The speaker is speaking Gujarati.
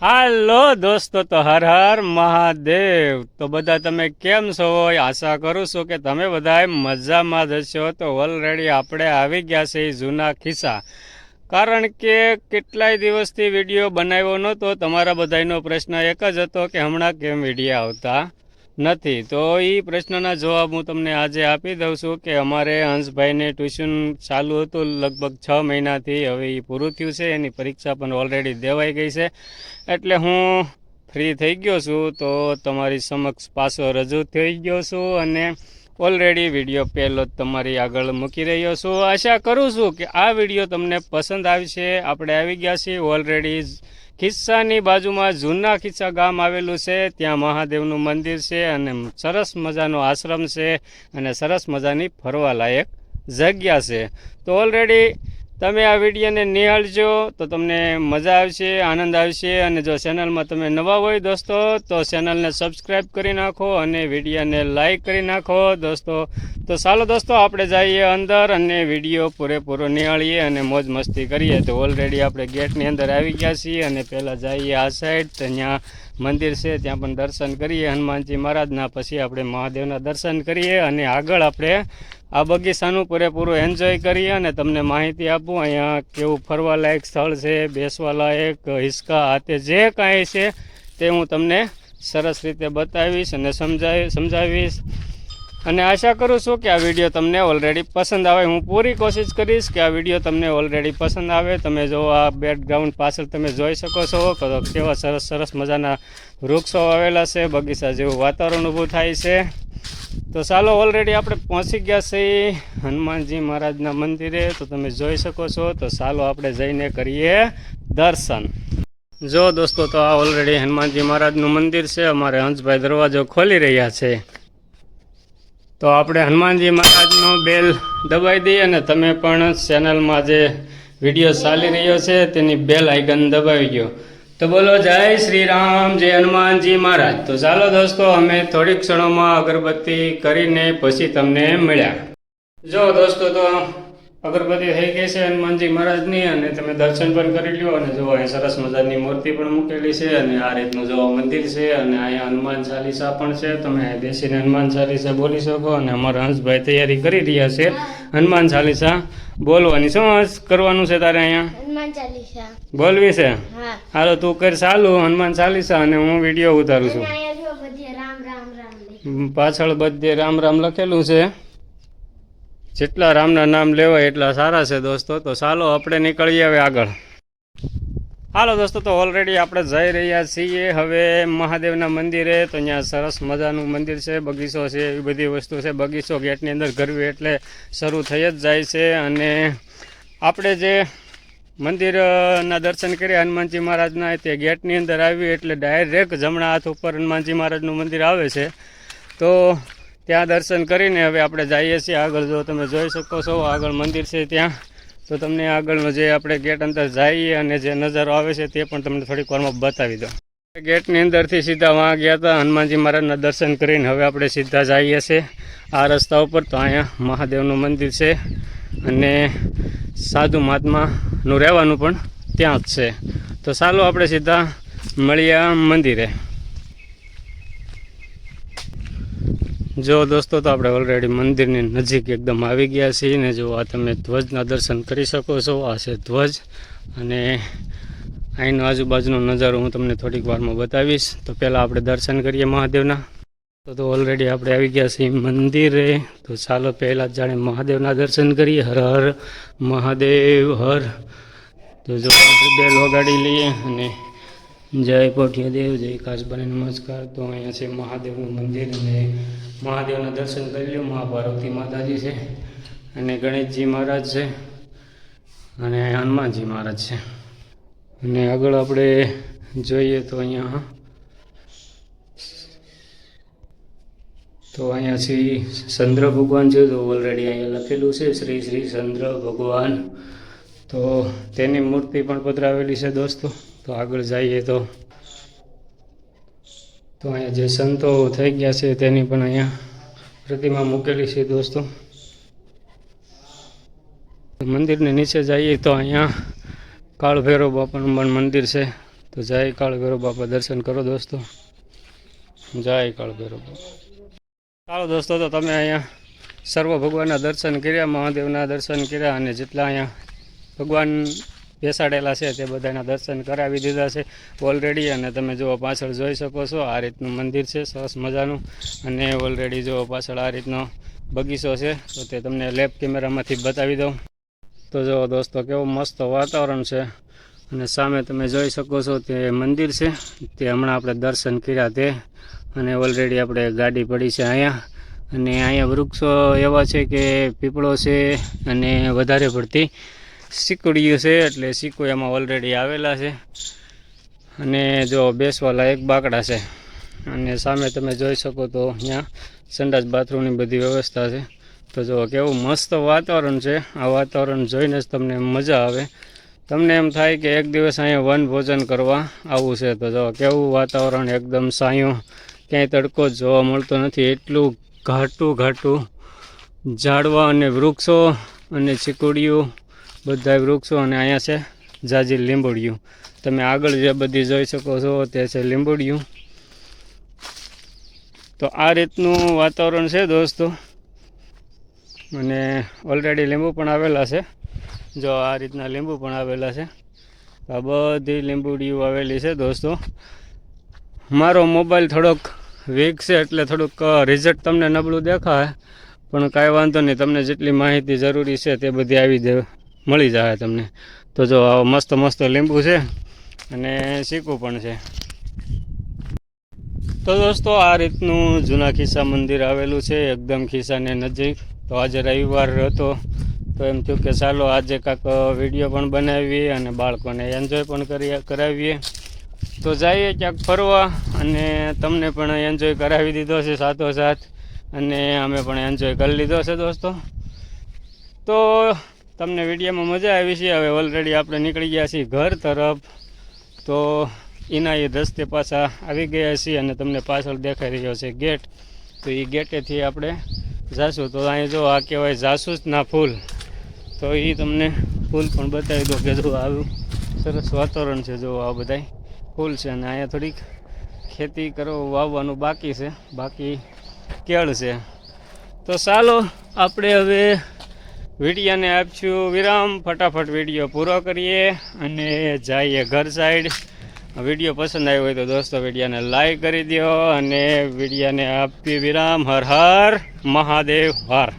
હાલો દોસ્તો, તો હર હર મહાદેવ. તો બધા તમે કેમ છો? આશા કરું છું કે તમે બધા મજામાં જ હશો તો ઓલરેડી આપણે આવી ગયા છે જૂના ખિસ્સા. કારણ કે કેટલાય દિવસથી વીડિયો બનાવ્યો નહોતો. તમારા બધાનો પ્રશ્ન એક જ હતો કે હમણાં કેમ વીડિયો આવતા? નથી. તો એ પ્રશ્નના જવાબ હું તમને આજે આપી દઉં છું કે અમારે હંસભાઈને ટ્યુશન ચાલુ હતું લગભગ છ મહિનાથી. હવે એ પૂરું થયું છે. એની પરીક્ષા પણ ઓલરેડી દેવાઈ ગઈ છે. એટલે હું ફ્રી થઈ ગયો છું તો તમારી સમક્ષ પાછો રજૂ થઈ ગયો છું અને ઓલરેડી વીડિયો પહેલો જ તમારી આગળ મૂકી રહ્યો છું. આશા કરું છું કે આ વીડિયો તમને પસંદ આવશે. આપણે આવી ગયા છીએ ઓલરેડી ખિસ્સાની બાજુમાં જૂના ખિસ્સા ગામ આવેલું છે. ત્યાં મહાદેવનું મંદિર છે અને સરસ મજાનો આશ્રમ છે અને સરસ મજાની ફરવાલાયક જગ્યા છે. તો ઓલરેડી તમે આ વિડીયોને નિહાળજો તો તમને મજા આવશે, આનંદ આવશે અને જો ચેનલમાં તમે નવા હોય દોસ્તો તો ચેનલને સબસ્ક્રાઈબ કરી નાખો અને વિડીયોને લાઈક કરી નાખો દોસ્તો. તો ચાલો દોસ્તો, આપણે જઈએ અંદર અને વીડિયો પૂરેપૂરો નિહાળીએ અને મોજ મસ્તી કરીએ. તો ઓલરેડી આપણે ગેટની અંદર આવી ગયા છીએ અને પહેલાં જઈએ આ સાઈડ તો ત્યાં મંદિર છે, ત્યાં પણ દર્શન કરીએ હનુમાનજી મહારાજના, પછી આપણે મહાદેવના દર્શન કરીએ અને આગળ આપણે આ બગીચાનું પૂરેપૂરું એન્જોય કરીએ અને તમને માહિતી આપું, અહીંયા કેવું ફરવાલાયક સ્થળ છે, બેસવાલાયક હિસકા હાથે જે કાંઈ છે તે હું તમને સરસ રીતે બતાવીશ અને સમજાવી, સમજાવીશ. અને આશા કરું છું કે આ વીડિયો તમને ઓલરેડી પસંદ આવે. હું પૂરી કોશિશ કરીશ કે આ વીડિયો તમને ઓલરેડી પસંદ આવે. તમે જો આ બેકગ્રાઉન્ડ પાછળ તમે જોઈ શકો છો કેવા સરસ સરસ મજાના વૃક્ષો આવેલા છે, બગીચા જેવું વાતાવરણ ઊભું થાય છે. તો ચાલો ઓલરેડી આપણે પહોંચી ગયા છીએ હનુમાનજી મહારાજના મંદિરે. તો તમે જોઈ શકો છો, તો ચાલો આપણે જઈને કરીએ દર્શન. જો દોસ્તો, તો આ ઓલરેડી હનુમાનજી મહારાજનું મંદિર છે. અમારે હંસભાઈ દરવાજો ખોલી રહ્યા છે. તો આપણે હનુમાનજી મહારાજનો બેલ દબાવી દઈએ અને તમે પણ ચેનલમાં જે વીડિયો ચાલી રહ્યો છે, તેની બેલ આઇકન દબાવી દો. તો બોલો, જય શ્રી રામ, જય હનુમાનજી મહારાજ. તો ચાલો દોસ્તો, અમે થોડીક ક્ષણોમાં અગરબત્તી કરીને પછી તમને મળ્યા. જો દોસ્તો, તો અગરબત્તી થઈ ગઈ છે હનુમાનજી મહારાજની અને તમે દર્શન પણ કરી લ્યો અને જો અહીં સરસ મજાની મૂર્તિ પણ મૂકેલી છે અને આ રીતનું જો મંદિર છે અને અહીંયા હનુમાન ચાલીસા પણ છે તમે અહીં બેસીને હનુમાન ચાલીસા બોલી શકો અને અમારા હંસભાઈ તૈયારી કરી રહ્યા છે. હનુમાન ચાલીસા બોલવાની શું હંસ કરવાનું છે તારે અહીંયા? બોલવી છે? હાલો તું કર ચાલુ હનુમાન ચાલીસા અને હું વીડિયો ઉતારું છું. પાછળ બધે રામ રામ લખેલું છે. જેટલા રામના નામ લેવાય એટલા સારા છે દોસ્તો. તો ચાલો આપણે નીકળીએ હવે આગળ. હાલો દોસ્તો, તો ઓલરેડી આપણે જઈ રહ્યા છીએ હવે મહાદેવના મંદિરે. તો અહીંયા સરસ મજાનું મંદિર છે, બગીચો છે, એવી બધી વસ્તુ છે. બગીચો ગેટની અંદર ગરવી એટલે શરૂ થઈ જ જાય છે. અને આપણે જે મંદિરના દર્શન કર્યા હનુમાનજી મહારાજના, તે ગેટની અંદર આવી એટલે ડાયરેક્ટ જમણા હાથ ઉપર હનુમાનજી મહારાજનું મંદિર આવે છે. તો ત્યાં દર્શન કરીને હવે આપણે જઈએ છીએ આગળ. જો તમે જોઈ શકો છો, આગળ મંદિર છે ત્યાં. તો તમને આગળનો જે આપણે ગેટ અંદર જઈએ અને જે નજારો આવે છે તે પણ તમને થોડીક વારમાં બતાવી દો ગેટની અંદરથી સીધા વાં ગયા હતા હનુમાનજી મહારાજના દર્શન કરીને હવે આપણે સીધા જઈએ છીએ. આ રસ્તા ઉપર તો અહીંયા મહાદેવનું મંદિર છે અને સાધુ મહાત્માનું રહેવાનું પણ ત્યાં જ છે. તો ચાલો આપણે સીધા મળીએ મંદિરે. જો દોસ્તો, તો આપણે ઓલરેડી મંદિરની નજીક એકદમ આવી ગયા છીએ ને જો આ તમે ધ્વજના દર્શન કરી શકો છો, આ છે ધ્વજ. અને અહીંનો આજુબાજુનો નજારો હું તમને થોડીક વારમાં બતાવીશ. તો પહેલાં આપણે દર્શન કરીએ મહાદેવના. તો તો ઓલરેડી આપણે આવી ગયા છીએ મંદિરે. તો ચાલો પહેલાં જાણે મહાદેવના દર્શન કરીએ. હર હર મહાદેવ, હર. તો જો બે લોગાડી લઈએ અને જય પોઠિયા દેવ જય કાશબાને નમસ્કાર. તો અહીંયા છે મહાદેવનું મંદિર અને મહાદેવના દર્શન કરી લો મા પાર્વતી માતાજી છે અને ગણેશજી મહારાજ છે અને હનુમાનજી મહારાજ છે. અને આગળ આપણે જોઈએ તો અહીંયા તો અહીંયા શ્રી ચંદ્ર ભગવાન છે, તો ઓલરેડી અહીંયા લખેલું છે, શ્રી શ્રી ચંદ્ર ભગવાન તો તેની મૂર્તિ પણ પધરાવેલી છે દોસ્તો. તો આગળ જઈએ તો. તો અહીંયા જે સંતો થઈ ગયા છે તેની પણ અહીંયા પ્રતિમા મૂકેલી છે દોસ્તો. મંદિરની નીચે જઈએ તો અહીંયા કાળભૈરવ બાપાનું પણ મંદિર છે. તો જય કાળભૈરવ બાપા દર્શન કરો દોસ્તો. જય કાળભૈરવ બાપા ચાલો દોસ્તો, તો તમે અહીંયા સર્વ ભગવાનના દર્શન કર્યા, મહાદેવના દર્શન કર્યા અને જેટલા અહીંયા ભગવાન બેસાડેલા છે તે બધાના દર્શન કરાવી દીધા છે ઓલરેડી અને તમે જુઓ પાછળ જોઈ શકો છો આ રીતનું મંદિર છે, સરસ મજાનું. અને ઓલરેડી જુઓ પાછળ આ રીતનો બગીચો છે, તો તે તમને લેબ કેમેરામાંથી બતાવી દઉં. તો જુઓ દોસ્તો કેવું મસ્ત વાતાવરણ છે. અને સામે તમે જોઈ શકો છો તે મંદિર છે, તે હમણાં આપણે દર્શન કર્યા તે. અને ઓલરેડી આપણે ગાડી પડી છે અહીંયા. અને અહીંયા વૃક્ષો એવા છે કે પીપળો છે અને વધારે પડતી સિકડીઓ છે, એટલે સિક્કો એમાં ઓલરેડી આવેલા છે. અને જો બેસવાલા એક બાકડા છે. અને સામે તમે જોઈ શકો તો અહીંયા સંડાસ બાથરૂમની બધી વ્યવસ્થા છે. તો જો કેવું મસ્ત વાતાવરણ છે. આ વાતાવરણ જોઈને જ તમને મજા આવે. તમને એમ થાય કે એક દિવસ અહીંયા વન ભોજન કરવા આવવું છે. તો જો કેવું વાતાવરણ એકદમ સાયું. ક્યાંય તડકો જ જોવા મળતો નથી. એટલું ઘાટું ઘાટું ઝાડવા અને વૃક્ષો અને ચીકુડીઓ બધા વૃક્ષો અને અહીંયા છે જાજી લીંબોડિયું. તમે આગળ જે બધી જોઈ શકો છો, તે છે લીંબોડિયું. તો આ રીતનું વાતાવરણ છે દોસ્તો. અને ઓલરેડી લીંબુ પણ આવેલા છે. જો આ રીતના લીંબુ પણ આવેલા છે. આ બધી લીંબુડીઓ આવેલી છે દોસ્તો. મારો મોબાઈલ થોડોક વીક છે એટલે થોડુંક રિઝલ્ટ તમને નબળું દેખાય. પણ કાંઈ વાંધો નહીં, તમને જેટલી માહિતી જરૂરી છે તે બધી આવી મળી જાય તમને. તો જો આવો મસ્ત મસ્ત લીંબુ છે અને શીખવું પણ છે. તો દોસ્તો, આ રીતનું જૂના ખિસ્સા મંદિર આવેલું છે, એકદમ ખિસ્સાને નજીક. તો આજે રવિવાર હતો, તો એમ થયું કે ચાલો આજે કાંક વીડિયો પણ બનાવીએ અને બાળકોને એન્જોય પણ કરી કરાવીએ. તો જઈએ ક્યાંક ફરવા અને તમને પણ એન્જોય કરાવી દીધો છે સાથોસાથ અને અમે પણ એન્જોય કરી લીધો છે દોસ્તો. તો તમને વિડીયોમાં મજા આવી છે. હવે ઓલરેડી આપણે નીકળી ગયા છીએ ઘર તરફ. તો એના એ રસ્તે પાછા આવી ગયા છીએ અને તમને પાછળ દેખાઈ રહ્યો છે ગેટ. તો એ ગેટેથી આપણે જાશું. તો અહીં જો આ કહેવાય જાસૂસના ફૂલ. તો એ તમને ફૂલ પણ બતાવી દો કે જો આવું સરસ વાતાવરણ છે જો આ બધાય ફૂલ છે અને અહીંયા થોડીક ખેતી કરો વાવવાનું બાકી છે. બાકી કેળ છે. તો ચાલો આપણે હવે વિડીયાને આપશું વિરામ. ફટાફટ વીડિયો પૂરો કરીએ અને જઈએ ઘર સાઈડ વીડિયો પસંદ આવ્યો હોય તો દોસ્તો વિડીયોને લાઈક કરી દો અને વિડીયોને આપી વિરામ. હર હર મહાદેવ. હર.